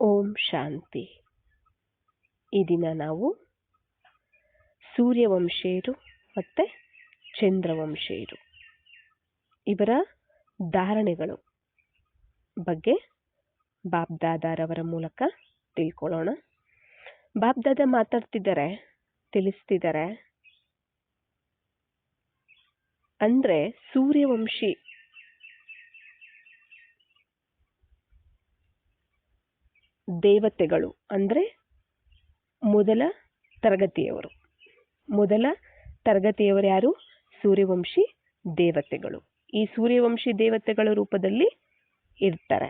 ಓಂ ಶಾಂತಿ. ಈ ದಿನ ನಾವು ಸೂರ್ಯವಂಶೀಯರು ಮತ್ತು ಚಂದ್ರವಂಶೀಯರು ಇವರ ಧಾರಣೆಗಳು ಬಗ್ಗೆ ಬಾಬ್ದಾದಾರವರ ಮೂಲಕ ತಿಳ್ಕೊಳ್ಳೋಣ. ಬಾಬ್ದಾದ ಮಾತಾಡ್ತಿದ್ದಾರೆ, ತಿಳಿಸ್ತಿದ್ದಾರೆ. ಅಂದರೆ ಸೂರ್ಯವಂಶಿ ದೇವತೆಗಳು ಅಂದರೆ ಮೊದಲ ತರಗತಿಯವರು. ಮೊದಲ ತರಗತಿಯವರು ಯಾರು? ಸೂರ್ಯವಂಶಿ ದೇವತೆಗಳು. ಈ ಸೂರ್ಯವಂಶಿ ದೇವತೆಗಳ ರೂಪದಲ್ಲಿ ಇರ್ತಾರೆ.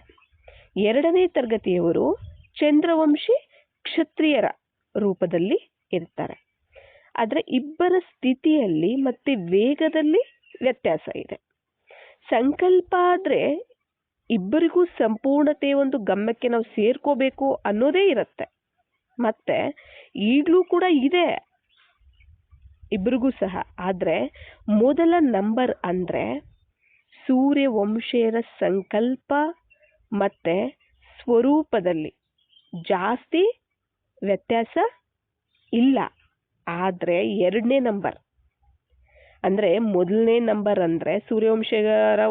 ಎರಡನೇ ತರಗತಿಯವರು ಚಂದ್ರವಂಶಿ ಕ್ಷತ್ರಿಯರ ರೂಪದಲ್ಲಿ ಇರ್ತಾರೆ. ಆದರೆ ಇಬ್ಬರ ಸ್ಥಿತಿಯಲ್ಲಿ ಮತ್ತು ವೇಗದಲ್ಲಿ ವ್ಯತ್ಯಾಸ ಇದೆ. ಸಂಕಲ್ಪ ಆದರೆ ಇಬ್ಬರಿಗೂ ಸಂಪೂರ್ಣತೆ ಒಂದು ಗಮ್ಯಕ್ಕೆ ನಾವು ಸೇರ್ಕೋಬೇಕು ಅನ್ನೋದೇ ಇರುತ್ತೆ. ಮತ್ತೆ ಈಗಲೂ ಕೂಡ ಇದೆ. ಇಬ್ಬರಿಗೂ ಸಹ. ಆದರೆ ಮೊದಲ ನಂಬರ್ ಅಂದರೆ ಸೂರ್ಯವಂಶೀಯರ ಸಂಕಲ್ಪ ಮತ್ತು ಸ್ವರೂಪದಲ್ಲಿ ಜಾಸ್ತಿ ವ್ಯತ್ಯಾಸ ಇಲ್ಲ. ಆದರೆ ಎರಡನೇ ನಂಬರ್. ಅಂದರೆ ಮೊದಲನೇ ನಂಬರ್ ಅಂದರೆ ಸೂರ್ಯವಂಶೀಯರ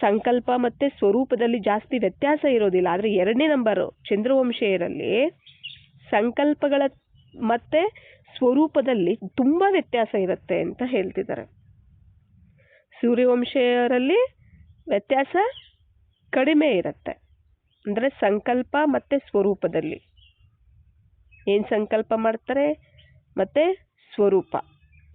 ಸಂಕಲ್ಪ ಮತ್ತು ಸ್ವರೂಪದಲ್ಲಿ ಜಾಸ್ತಿ ವ್ಯತ್ಯಾಸ ಇರೋದಿಲ್ಲ. ಆದರೆ ಎರಡನೇ ನಂಬರು ಚಂದ್ರವಂಶೀಯರಲ್ಲಿ ಸಂಕಲ್ಪಗಳ ಮತ್ತು ಸ್ವರೂಪದಲ್ಲಿ ತುಂಬ ವ್ಯತ್ಯಾಸ ಇರುತ್ತೆ ಅಂತ ಹೇಳ್ತಿದ್ದಾರೆ. ಸೂರ್ಯವಂಶೀಯರಲ್ಲಿ ವ್ಯತ್ಯಾಸ ಕಡಿಮೆ ಇರುತ್ತೆ. ಅಂದರೆ ಸಂಕಲ್ಪ ಮತ್ತು ಸ್ವರೂಪದಲ್ಲಿ. ಏನು ಸಂಕಲ್ಪ ಮಾಡ್ತಾರೆ? ಮತ್ತು ಸ್ವರೂಪ.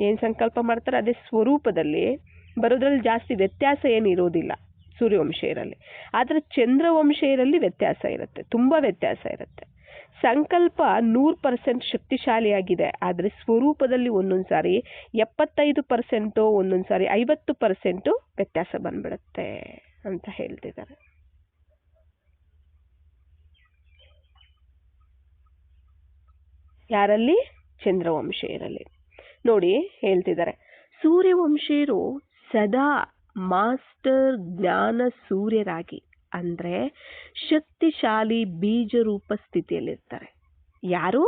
ಏನು ಸಂಕಲ್ಪ ಮಾಡ್ತಾರೆ? ಅದೇ ಸ್ವರೂಪದಲ್ಲಿ ಬರೋದ್ರಲ್ಲಿ ಜಾಸ್ತಿ ವ್ಯತ್ಯಾಸ ಏನು ಇರೋದಿಲ್ಲ. ಸೂರ್ಯವಂಶೀಯರಲ್ಲಿ. ಆದರೆ ಚಂದ್ರವಂಶೀಯರಲ್ಲಿ ವ್ಯತ್ಯಾಸ ಇರುತ್ತೆ, ತುಂಬ ವ್ಯತ್ಯಾಸ ಇರುತ್ತೆ. ಸಂಕಲ್ಪ ನೂರು ಪರ್ಸೆಂಟ್ ಶಕ್ತಿಶಾಲಿಯಾಗಿದೆ, ಆದರೆ ಸ್ವರೂಪದಲ್ಲಿ ಒಂದೊಂದು ಸಾರಿ ಎಪ್ಪತ್ತೈದು ಪರ್ಸೆಂಟು ಒಂದೊಂದು ಸಾರಿ ಐವತ್ತು ಪರ್ಸೆಂಟು ವ್ಯತ್ಯಾಸ ಬಂದ್ಬಿಡುತ್ತೆ ಅಂತ ಹೇಳ್ತಿದ್ದಾರೆ. ಯಾರಲ್ಲಿ? ಚಂದ್ರವಂಶೀಯರಲ್ಲಿ. ನೋಡಿ ಹೇಳ್ತಿದ್ದಾರೆ. ಸೂರ್ಯವಂಶೀಯರು ಸದಾ ಮಾಸ್ಟರ್ ಜ್ಞಾನ ಸೂರ್ಯರಾಗಿ, ಅಂದರೆ ಶಕ್ತಿಶಾಲಿ ಬೀಜರೂಪ ಸ್ಥಿತಿಯಲ್ಲಿರ್ತಾರೆ. ಯಾರು?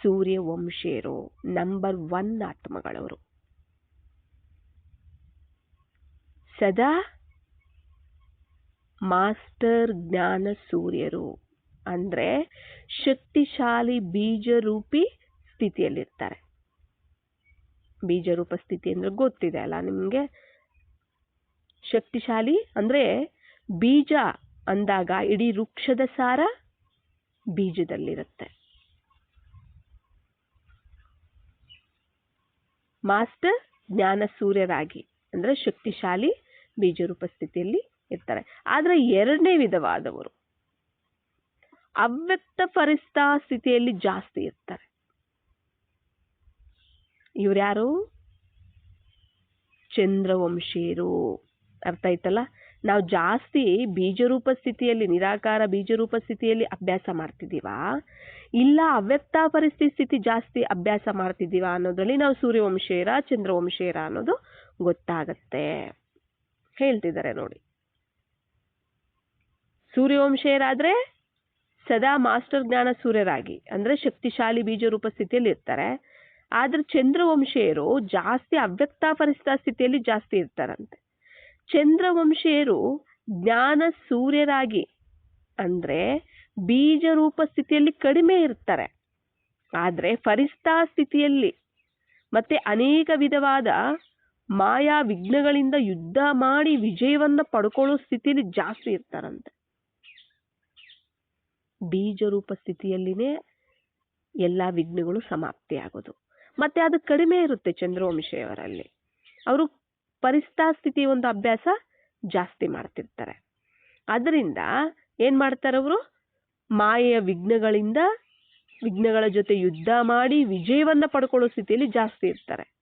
ಸೂರ್ಯವಂಶೀಯರು ನಂಬರ್ ಒನ್ ಆತ್ಮಗಳವರು. ಸದಾ ಮಾಸ್ಟರ್ ಜ್ಞಾನ ಸೂರ್ಯರು, ಅಂದರೆ ಶಕ್ತಿಶಾಲಿ ಬೀಜರೂಪಿ ಸ್ಥಿತಿಯಲ್ಲಿರ್ತಾರೆ. ಬೀಜರೂಪ ಸ್ಥಿತಿ ಅಂದರೆ ಗೊತ್ತಿದೆ ಅಲ್ಲ ನಿಮಗೆ? ಶಕ್ತಿಶಾಲಿ ಅಂದರೆ ಬೀಜ ಅಂದಾಗ ಇಡೀ ವೃಕ್ಷದ ಸಾರ ಬೀಜದಲ್ಲಿರುತ್ತೆ. ಮಾಸ್ಟರ್ ಜ್ಞಾನ ಸೂರ್ಯರಾಗಿ ಅಂದರೆ ಶಕ್ತಿಶಾಲಿ ಬೀಜರೂಪ ಸ್ಥಿತಿಯಲ್ಲಿ ಇರ್ತಾರೆ. ಆದರೆ ಎರಡನೇ ವಿಧವಾದವರು ಅವ್ಯಕ್ತ ಪರಿಸ್ಥಾ ಸ್ಥಿತಿಯಲ್ಲಿ ಜಾಸ್ತಿ ಇರ್ತಾರೆ. ಇವ್ರ್ಯಾರು? ಚಂದ್ರವಂಶೀಯರು ಅರ್ಥ ಆಯ್ತಲ್ಲ? ನಾವು ಜಾಸ್ತಿ ಬೀಜರೂಪ ಸ್ಥಿತಿಯಲ್ಲಿ, ನಿರಾಕಾರ ಬೀಜರೂಪ ಸ್ಥಿತಿಯಲ್ಲಿ ಅಭ್ಯಾಸ ಮಾಡ್ತಿದ್ದೀವಾ? ಇಲ್ಲ, ಅವ್ಯಕ್ತ ಪರಿಸ್ಥಿತಿ ಸ್ಥಿತಿ ಜಾಸ್ತಿ ಅಭ್ಯಾಸ ಮಾಡ್ತಿದ್ದೀವಾ ಅನ್ನೋದರಲ್ಲಿ ನಾವು ಸೂರ್ಯವಂಶೀಯರ ಚಂದ್ರವಂಶೀಯರ ಅನ್ನೋದು ಗೊತ್ತಾಗತ್ತೆ. ಹೇಳ್ತಿದ್ದಾರೆ ನೋಡಿ. ಸೂರ್ಯವಂಶೀಯರಾದ್ರೆ ಸದಾ ಮಾಸ್ಟರ್ ಜ್ಞಾನ ಸೂರ್ಯರಾಗಿ, ಅಂದರೆ ಶಕ್ತಿಶಾಲಿ ಬೀಜರೂಪ ಸ್ಥಿತಿಯಲ್ಲಿ ಇರ್ತಾರೆ. ಆದರೆ ಚಂದ್ರವಂಶೀಯರು ಜಾಸ್ತಿ ಅವ್ಯಕ್ತ ಪರಿಸ್ಥಿತಿಯಲ್ಲಿ ಸ್ಥಿತಿಯಲ್ಲಿ ಜಾಸ್ತಿ ಇರ್ತಾರಂತೆ. ಚಂದ್ರವಂಶೀಯರು ಜ್ಞಾನ ಸೂರ್ಯರಾಗಿ ಅಂದರೆ ಬೀಜರೂಪ ಸ್ಥಿತಿಯಲ್ಲಿ ಕಡಿಮೆ ಇರ್ತಾರೆ. ಆದರೆ ಫರಿಸ್ತಾ ಸ್ಥಿತಿಯಲ್ಲಿ ಮತ್ತೆ ಅನೇಕ ವಿಧವಾದ ಮಾಯಾ ವಿಘ್ನಗಳಿಂದ ಯುದ್ಧ ಮಾಡಿ ವಿಜಯವನ್ನ ಪಡ್ಕೊಳ್ಳೋ ಸ್ಥಿತಿಯಲ್ಲಿ ಜಾಸ್ತಿ ಇರ್ತಾರಂತೆ. ಬೀಜ ರೂಪ ಸ್ಥಿತಿಯಲ್ಲಿನೇ ಎಲ್ಲ ವಿಘ್ನಗಳು ಸಮಾಪ್ತಿ ಆಗೋದು ಮತ್ತೆ ಅದು ಕಡಿಮೆ ಇರುತ್ತೆ ಚಂದ್ರವಂಶಿಯವರಲ್ಲಿ ಅವರು ಪರಿಸ್ಥಾ ಸ್ಥಿತಿ ಒಂದು ಅಭ್ಯಾಸ ಜಾಸ್ತಿ ಮಾಡ್ತಿರ್ತಾರೆ. ಅದರಿಂದ ಏನು ಮಾಡ್ತಾರೆ ಅವರು? ಮಾಯೆಯ ವಿಘ್ನಗಳಿಂದ, ವಿಘ್ನಗಳ ಜೊತೆ ಯುದ್ಧ ಮಾಡಿ ವಿಜಯವನ್ನ ಪಡ್ಕೊಳ್ಳೋ ಸ್ಥಿತಿಯಲ್ಲಿ ಜಾಸ್ತಿ ಇರ್ತಾರೆ.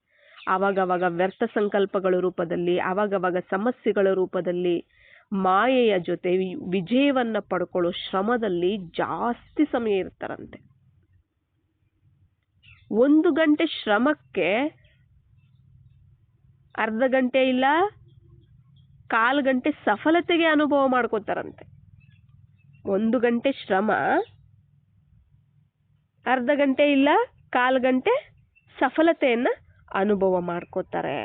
ಆವಾಗವಾಗ ವ್ಯರ್ಥ ಸಂಕಲ್ಪಗಳ ರೂಪದಲ್ಲಿ, ಆವಾಗವಾಗ ಸಮಸ್ಯೆಗಳ ರೂಪದಲ್ಲಿ, ಮಾಯೆಯ ಜೊತೆ ವಿಜಯವನ್ನ ಪಡ್ಕೊಳ್ಳೋ ಶ್ರಮದಲ್ಲಿ ಜಾಸ್ತಿ ಸಮಯ ಇರ್ತಾರಂತೆ. ಒಂದು ಗಂಟೆ ಶ್ರಮಕ್ಕೆ ಅರ್ಧ ಗಂಟೆ ಇಲ್ಲ, ಕಾಲು ಗಂಟೆ ಸಫಲತೆಗೆ ಅನುಭವ ಮಾಡ್ಕೋತಾರಂತೆ. ಒಂದು ಗಂಟೆ ಶ್ರಮ, ಅರ್ಧ ಗಂಟೆ ಇಲ್ಲ, ಕಾಲು ಗಂಟೆ ಸಫಲತೆಯನ್ನು ಅನುಭವ ಮಾಡ್ಕೋತಾರೆ.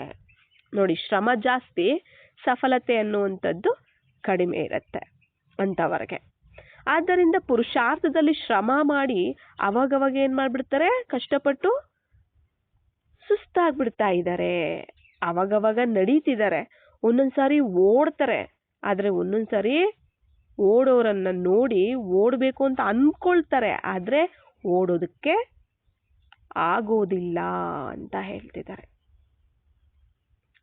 ನೋಡಿ, ಶ್ರಮ ಜಾಸ್ತಿ, ಸಫಲತೆ ಅನ್ನುವಂಥದ್ದು ಕಡಿಮೆ ಇರುತ್ತೆ ಅಂಥವ್ರಿಗೆ ಆದ್ದರಿಂದ ಪುರುಷಾರ್ಥದಲ್ಲಿ ಶ್ರಮ ಮಾಡಿ ಅವಾಗವಾಗ ಏನು ಮಾಡಿಬಿಡ್ತಾರೆ? ಕಷ್ಟಪಟ್ಟು ಸುಸ್ತಾಗ್ಬಿಡ್ತಾ ಇದ್ದಾರೆ ಅವಾಗವಾಗ ನಡೀತಿದ್ದಾರೆ ಒಂದೊಂದು ಸಾರಿ ಓಡ್ತಾರೆ. ಆದರೆ ಒಂದೊಂದು ಸಾರಿ ಓಡೋರನ್ನ ನೋಡಿ ಓಡಬೇಕು ಅಂತ ಅಂದ್ಕೊಳ್ತಾರೆ ಆದರೆ ಓಡೋದಕ್ಕೆ ಆಗೋದಿಲ್ಲ ಅಂತ ಹೇಳ್ತಿದ್ದಾರೆ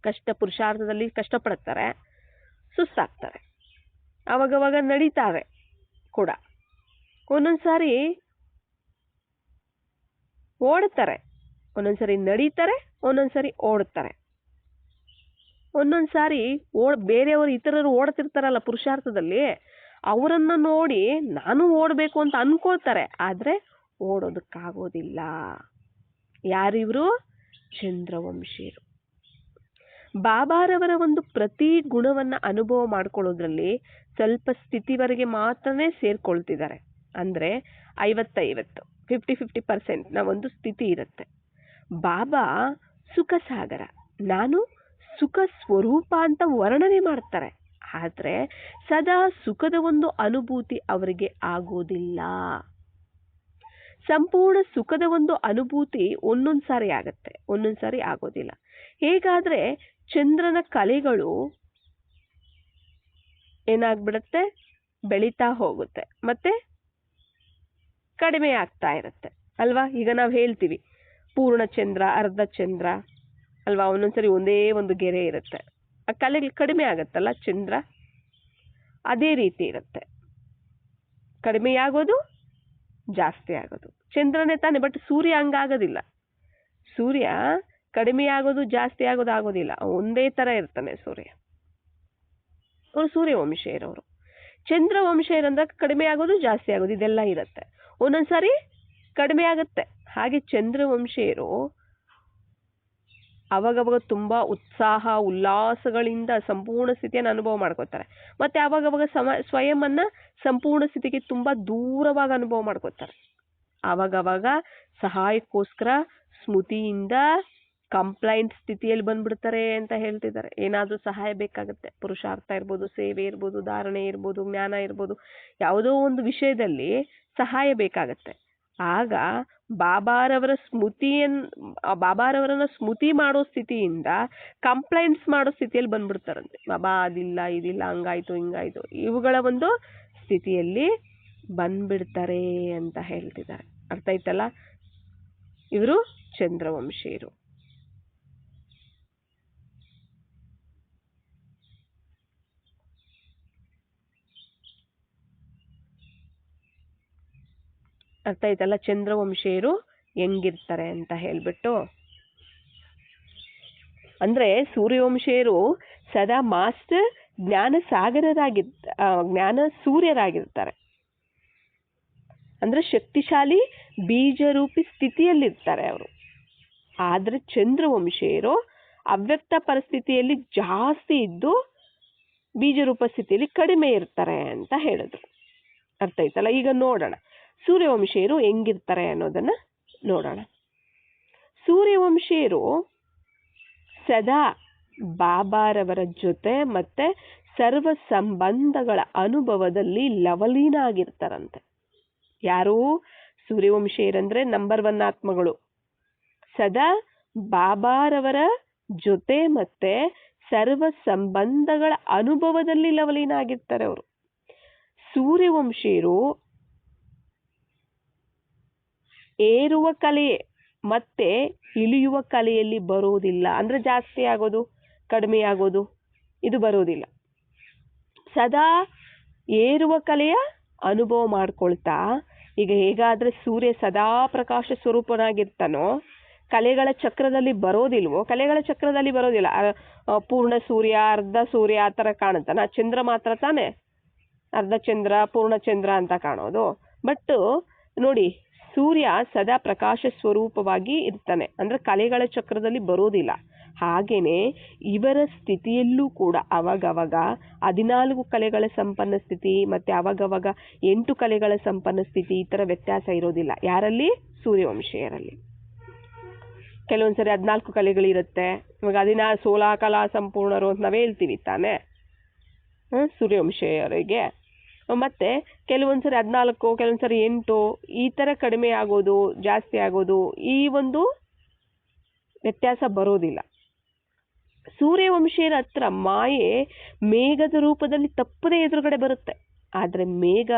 ಕಷ್ಟ ಪುರುಷಾರ್ಥದಲ್ಲಿ ಕಷ್ಟಪಡ್ತಾರೆ. ಸುಸ್ತಾಗ್ತಾರೆ. ಅವಾಗವಾಗ ನಡೀತಾವೆ ಕೂಡ. ಒಂದೊಂದು ಸಾರಿ ಓಡ್ತಾರೆ. ಒಂದೊಂದು ಸಾರಿ ನಡೀತಾರೆ, ಒಂದೊಂದು ಸಾರಿ ಓಡ್ತಾರೆ. ಒಂದೊಂದು ಸಾರಿ ಓಡ್, ಬೇರೆಯವರು ಇತರರು ಓಡ್ತಿರ್ತಾರಲ್ಲ ಪುರುಷಾರ್ಥದಲ್ಲಿ, ಅವರನ್ನ ನೋಡಿ ನಾನು ಓಡಬೇಕು ಅಂತ ಅನ್ಕೊಳ್ತಾರೆ. ಆದರೆ ಓಡೋದಕ್ಕಾಗೋದಿಲ್ಲ. ಯಾರಿವರು ಚಂದ್ರವಂಶೀಯರು. ಬಾಬಾರವರ ಒಂದು ಪ್ರತಿ ಗುಣವನ್ನು ಅನುಭವ ಮಾಡ್ಕೊಳ್ಳೋದ್ರಲ್ಲಿ ಸ್ವಲ್ಪ ಸ್ಥಿತಿವರೆಗೆ ಮಾತ್ರನೇ ಸೇರ್ಕೊಳ್ತಿದ್ದಾರೆ. ಅಂದರೆ ಐವತ್ತೈವತ್ತು ಫಿಫ್ಟಿ ಫಿಫ್ಟಿ ಪರ್ಸೆಂಟ್ನ ಒಂದು ಸ್ಥಿತಿ ಇರುತ್ತೆ. ಬಾಬಾ ಸುಖಸಾಗರ. ನಾನು ಸುಖ ಸ್ವರೂಪ ಅಂತ ವರ್ಣನೆ ಮಾಡ್ತಾರೆ. ಆದರೆ ಸದಾ ಸುಖದ ಒಂದು ಅನುಭೂತಿ ಅವರಿಗೆ ಆಗೋದಿಲ್ಲ. ಸಂಪೂರ್ಣ ಸುಖದ ಒಂದು ಅನುಭೂತಿ ಒಂದೊಂದು ಸಾರಿ ಆಗತ್ತೆ, ಒಂದೊಂದು ಸಾರಿ ಆಗೋದಿಲ್ಲ. ಹೇಗಾದ್ರೆ ಚಂದ್ರನ ಕಲೆಗಳು ಏನಾಗ್ಬಿಡತ್ತೆ? ಬೆಳೀತಾ ಹೋಗುತ್ತೆ, ಮತ್ತೆ ಕಡಿಮೆ ಆಗ್ತಾ ಇರುತ್ತೆ. ಅಲ್ವಾ? ಈಗ ನಾವು ಹೇಳ್ತೀವಿ, ಪೂರ್ಣ ಚಂದ್ರ, ಅರ್ಧ ಚಂದ್ರ. ಅಲ್ವಾ? ಒಂದೊಂದ್ಸರಿ ಒಂದೇ ಒಂದು ಗೆರೆ ಇರುತ್ತೆ. ಆ ಕಲೆಗಳು ಕಡಿಮೆ ಆಗುತ್ತಲ್ಲ ಚಂದ್ರ? ಅದೇ ರೀತಿ ಇರುತ್ತೆ. ಕಡಿಮೆ ಆಗೋದು, ಜಾಸ್ತಿ ಆಗೋದು. ಚಂದ್ರನೇ ತಾನೆ ಬಟ್ ಸೂರ್ಯ ಹಂಗಾಗೋದಿಲ್ಲ. ಸೂರ್ಯ ಕಡಿಮೆ ಆಗೋದು, ಜಾಸ್ತಿ ಆಗೋದು ಆಗೋದಿಲ್ಲ. ಒಂದೇ ಥರ ಇರ್ತಾನೆ ಸೂರ್ಯ. ಅವರು ವಂಶ ಚಂದ್ರವಂಶೀಯರಂದ್ರೆ ಕಡಿಮೆ ಆಗೋದು, ಜಾಸ್ತಿ ಆಗೋದು, ಇದೆಲ್ಲ ಇರುತ್ತೆ. ಒಂದೊಂದು ಸಾರಿ ಕಡಿಮೆ ಆಗುತ್ತೆ. ಹಾಗೆ ಚಂದ್ರವಂಶೀಯರು ಅವಾಗವಾಗ ತುಂಬ ಉತ್ಸಾಹ, ಉಲ್ಲಾಸಗಳಿಂದ ಸಂಪೂರ್ಣ ಸ್ಥಿತಿಯನ್ನು ಅನುಭವ ಮಾಡ್ಕೋತಾರೆ ಮತ್ತು ಅವಾಗವಾಗ ಸಮ ಸ್ವಯಂನ ಸಂಪೂರ್ಣ ಸ್ಥಿತಿಗೆ ತುಂಬ ದೂರವಾಗಿ ಅನುಭವ ಮಾಡ್ಕೋತಾರೆ ಆವಾಗವಾಗ ಸಹಾಯಕ್ಕೋಸ್ಕರ ಸ್ಮೃತಿಯಿಂದ ಕಂಪ್ಲೈಂಟ್ ಸ್ಥಿತಿಯಲ್ಲಿ ಬಂದ್ಬಿಡ್ತಾರೆ ಅಂತ ಹೇಳ್ತಿದ್ದಾರೆ. ಏನಾದರೂ ಸಹಾಯ ಬೇಕಾಗುತ್ತೆ. ಪುರುಷಾರ್ಥ ಇರ್ಬೋದು, ಸೇವೆ ಇರ್ಬೋದು, ಧಾರಣೆ ಇರ್ಬೋದು, ಜ್ಞಾನ ಇರ್ಬೋದು, ಯಾವುದೋ ಒಂದು ವಿಷಯದಲ್ಲಿ ಸಹಾಯ ಬೇಕಾಗತ್ತೆ. ಆಗ ಬಾಬಾರವರ ಸ್ಮೃತಿಯನ್ನು ಬಾಬಾರವರನ್ನ ಸ್ಮೃತಿ ಮಾಡೋ ಸ್ಥಿತಿಯಿಂದ ಕಂಪ್ಲೇಂಟ್ಸ್ ಮಾಡೋ ಸ್ಥಿತಿಯಲ್ಲಿ ಬಂದ್ಬಿಡ್ತಾರಂತೆ. ಬಾಬಾ ಅದಿಲ್ಲ, ಇದಿಲ್ಲ, ಹಂಗಾಯ್ತು, ಹಿಂಗಾಯ್ತು. ಇವುಗಳ ಒಂದು ಸ್ಥಿತಿಯಲ್ಲಿ ಬಂದ್ಬಿಡ್ತಾರೆ ಅಂತ ಹೇಳ್ತಿದ್ದಾರೆ. ಅರ್ಥ ಆಯ್ತಲ್ಲ? ಇವರು ಚಂದ್ರವಂಶೀಯರು. ಅರ್ಥ ಆಯ್ತಲ್ಲ ಚಂದ್ರವಂಶೀಯರು ಹೆಂಗಿರ್ತಾರೆ ಅಂತ ಹೇಳ್ಬಿಟ್ಟು. ಅಂದ್ರೆ ಸೂರ್ಯವಂಶೀಯರು ಸದಾ ಮಾಸ್ಟರ್ ಜ್ಞಾನ ಸಾಗರರಾಗಿ ಜ್ಞಾನ ಸೂರ್ಯರಾಗಿರ್ತಾರೆ ಅಂದ್ರೆ ಶಕ್ತಿಶಾಲಿ ಬೀಜರೂಪಿ ಸ್ಥಿತಿಯಲ್ಲಿರ್ತಾರೆ ಅವರು. ಆದ್ರೆ ಚಂದ್ರವಂಶೀಯರು ಅವ್ಯಕ್ತ ಪರಿಸ್ಥಿತಿಯಲ್ಲಿ ಜಾಸ್ತಿ ಇದ್ದು ಬೀಜರೂಪ ಸ್ಥಿತಿಯಲ್ಲಿ ಕಡಿಮೆ ಇರ್ತಾರೆ ಅಂತ ಹೇಳಿದ್ರು. ಅರ್ಥ ಆಯ್ತಲ್ಲ? ಈಗ ನೋಡೋಣ. ಸೂರ್ಯವಂಶೀಯರು ಹೆಂಗಿರ್ತಾರೆ ಅನ್ನೋದನ್ನ ನೋಡೋಣ. ಸೂರ್ಯವಂಶೀಯರು ಸದಾ ಬಾಬಾರವರ ಜೊತೆ ಮತ್ತೆ ಸರ್ವ ಸಂಬಂಧಗಳ ಅನುಭವದಲ್ಲಿ ಲವಲೀನ ಆಗಿರ್ತಾರಂತೆ. ಯಾರು? ಸೂರ್ಯವಂಶೀಯರಂದ್ರೆ ನಂಬರ್ ಒನ್ ಆತ್ಮಗಳು. ಸದಾ ಬಾಬಾರವರ ಜೊತೆ ಮತ್ತೆ ಸರ್ವ ಸಂಬಂಧಗಳ ಅನುಭವದಲ್ಲಿ ಲವಲೀನ ಆಗಿರ್ತಾರೆ ಅವರು. ಸೂರ್ಯವಂಶೀಯರು ಏರುವ ಕಲೆ ಮತ್ತೆ ಇಳಿಯುವ ಕಲೆಯಲ್ಲಿ ಬರೋದಿಲ್ಲ ಅಂದ್ರೆ ಜಾಸ್ತಿ ಆಗೋದು, ಕಡಿಮೆ ಆಗೋದು, ಇದು ಬರೋದಿಲ್ಲ ಸದಾ ಏರುವ ಕಲೆಯ ಅನುಭವ ಮಾಡಿಕೊಳ್ತಾ, ಈಗ ಹೇಗಾದ್ರೆ ಸೂರ್ಯ ಸದಾ ಪ್ರಕಾಶ ಸ್ವರೂಪನಾಗಿರ್ತಾನೋ, ಕಲೆಗಳ ಚಕ್ರದಲ್ಲಿ ಬರೋದಿಲ್ವೋ, ಕಲೆಗಳ ಚಕ್ರದಲ್ಲಿ ಬರೋದಿಲ್ಲ. ಪೂರ್ಣ ಸೂರ್ಯ, ಅರ್ಧ ಸೂರ್ಯ ಆ ಥರ ಕಾಣುತ್ತಾನ. ಚಂದ್ರ ಮಾತ್ರ ತಾನೇ? ಅರ್ಧ ಚಂದ್ರ ಪೂರ್ಣ ಚಂದ್ರ ಅಂತ ಕಾಣೋದು. ಬಟ್ ನೋಡಿ ಸೂರ್ಯ ಸದಾ ಪ್ರಕಾಶ ಸ್ವರೂಪವಾಗಿ ಇರ್ತಾನೆ. ಅಂದರೆ ಕಲೆಗಳ ಚಕ್ರದಲ್ಲಿ ಬರೋದಿಲ್ಲ. ಹಾಗೇನೆ ಇವರ ಸ್ಥಿತಿಯಲ್ಲೂ ಕೂಡ ಅವಾಗವಾಗ ಹದಿನಾಲ್ಕು ಕಲೆಗಳ ಸಂಪನ್ನ ಸ್ಥಿತಿ, ಮತ್ತು ಅವಾಗವಾಗ ಎಂಟು ಕಲೆಗಳ ಸಂಪನ್ನ ಸ್ಥಿತಿ ಈ ಥರ ವ್ಯತ್ಯಾಸ ಇರೋದಿಲ್ಲ. ಯಾರಲ್ಲಿ? ಸೂರ್ಯವಂಶೀಯರಲ್ಲಿ. ಕೆಲವೊಂದ್ಸರಿ ಹದಿನಾಲ್ಕು ಕಲೆಗಳಿರುತ್ತೆ. ಇವಾಗ ಹದಿನಾ ಸೋಲಾ ಕಲಾ ಸಂಪೂರ್ಣರು ಅಂತ ನಾವೇ ಹೇಳ್ತೀವಿ ತಾನೇ. ಸೂರ್ಯವಂಶೀಯರಿಗೆ ಮತ್ತೆ ಕೆಲವೊಂದ್ಸರಿ ಹದಿನಾಲ್ಕು, ಕೆಲವೊಂದ್ಸರಿ ಎಂಟು, ಈ ಥರ ಕಡಿಮೆ ಆಗೋದು, ಜಾಸ್ತಿ ಆಗೋದು, ಈ ಒಂದು ವ್ಯತ್ಯಾಸ ಬರೋದಿಲ್ಲ. ಸೂರ್ಯವಂಶೀಯರ ಹತ್ರ ಮಾಯೆ ಮೇಘದ ರೂಪದಲ್ಲಿ ತಪ್ಪದೇ ಎದುರುಗಡೆ ಬರುತ್ತೆ. ಆದರೆ ಮೇಘ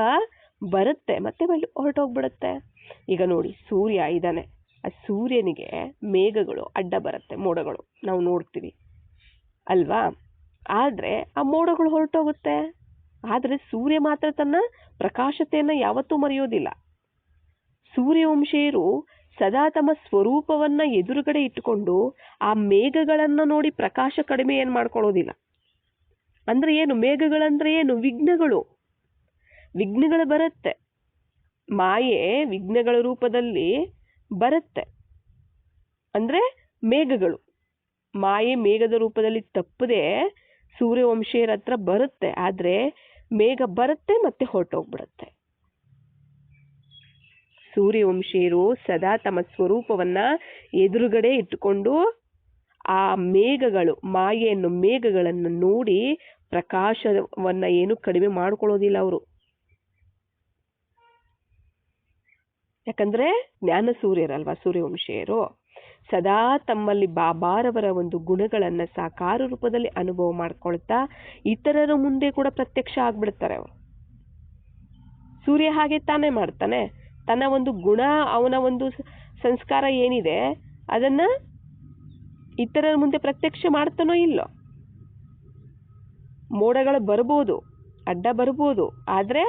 ಬರುತ್ತೆ, ಮತ್ತೆ ಮೇಲೆ ಹೊರಟೋಗ್ಬಿಡುತ್ತೆ. ಈಗ ನೋಡಿ, ಸೂರ್ಯ ಇದ್ದಾನೆ. ಆ ಸೂರ್ಯನಿಗೆ ಮೇಘಗಳು, ಅಡ್ಡ ಬರುತ್ತೆ, ಮೋಡಗಳು. ನಾವು ನೋಡ್ತೀವಿ. ಅಲ್ವಾ? ಆದರೆ ಆ ಮೋಡಗಳು ಹೊರಟೋಗುತ್ತೆ. ಆದರೆ ಸೂರ್ಯ ಮಾತ್ರ ತನ್ನ ಪ್ರಕಾಶತೆಯನ್ನು ಯಾವತ್ತೂ ಮರೆಯೋದಿಲ್ಲ. ಸೂರ್ಯವಂಶೀಯರು ಸದಾ ತಮ್ಮ ಸ್ವರೂಪವನ್ನ ಎದುರುಗಡೆ ಇಟ್ಟುಕೊಂಡು ಆ ಮೇಘಗಳನ್ನು ನೋಡಿ ಪ್ರಕಾಶ ಕಡಿಮೆ ಏನು ಮಾಡ್ಕೊಳ್ಳೋದಿಲ್ಲ. ಅಂದ್ರೆ ಏನು? ಮೇಘಗಳಂದ್ರೆ ಏನು? ವಿಘ್ನಗಳು. ವಿಘ್ನಗಳು ಬರುತ್ತೆ. ಮಾಯೆ ವಿಘ್ನಗಳ ರೂಪದಲ್ಲಿ ಬರುತ್ತೆ. ಅಂದ್ರೆ ಮೇಘಗಳು. ಮಾಯೆ ಮೇಘದ ರೂಪದಲ್ಲಿ ತಪ್ಪದೆ ಸೂರ್ಯವಂಶೀಯರ ಹತ್ರ ಬರುತ್ತೆ. ಆದ್ರೆ ಮೇಘ ಬರುತ್ತೆ ಮತ್ತೆ ಹೊರಟೋಗ್ಬಿಡುತ್ತೆ. ಸೂರ್ಯವಂಶೀಯರು ಸದಾ ತಮ್ಮ ಸ್ವರೂಪವನ್ನ ಎದುರುಗಡೆ ಇಟ್ಟುಕೊಂಡು ಆ ಮೇಘಗಳು, ಮಾಯೆಯನ್ನು ಮೇಘಗಳನ್ನು ನೋಡಿ ಪ್ರಕಾಶವನ್ನ ಏನು ಕಡಿಮೆ ಮಾಡ್ಕೊಳ್ಳೋದಿಲ್ಲ ಅವರು. ಯಾಕಂದ್ರೆ ಜ್ಞಾನ ಸೂರ್ಯರಲ್ವಾ ಸೂರ್ಯವಂಶೀಯರು? ಸದಾ ತಮ್ಮಲ್ಲಿ ಬಾಬಾರವರ ಒಂದು ಗುಣಗಳನ್ನು ಸಾಕಾರ ರೂಪದಲ್ಲಿ ಅನುಭವ ಮಾಡ್ಕೊಳ್ತಾ ಇತರರ ಮುಂದೆ ಕೂಡ ಪ್ರತ್ಯಕ್ಷ ಆಗ್ಬಿಡ್ತಾರೆ ಅವರು. ಸೂರ್ಯ ಹಾಗೆ ತಾನೇ ಮಾಡ್ತಾನೆ. ತನ್ನ ಒಂದು ಗುಣ, ಅವನ ಒಂದು ಸಂಸ್ಕಾರ ಏನಿದೆ, ಅದನ್ನ ಇತರರ ಮುಂದೆ ಪ್ರತ್ಯಕ್ಷ ಮಾಡ್ತಾನೋ ಇಲ್ಲೋ. ಮೋಡಗಳು ಬರ್ಬೋದು, ಅಡ್ಡ ಬರ್ಬೋದು, ಆದರೆ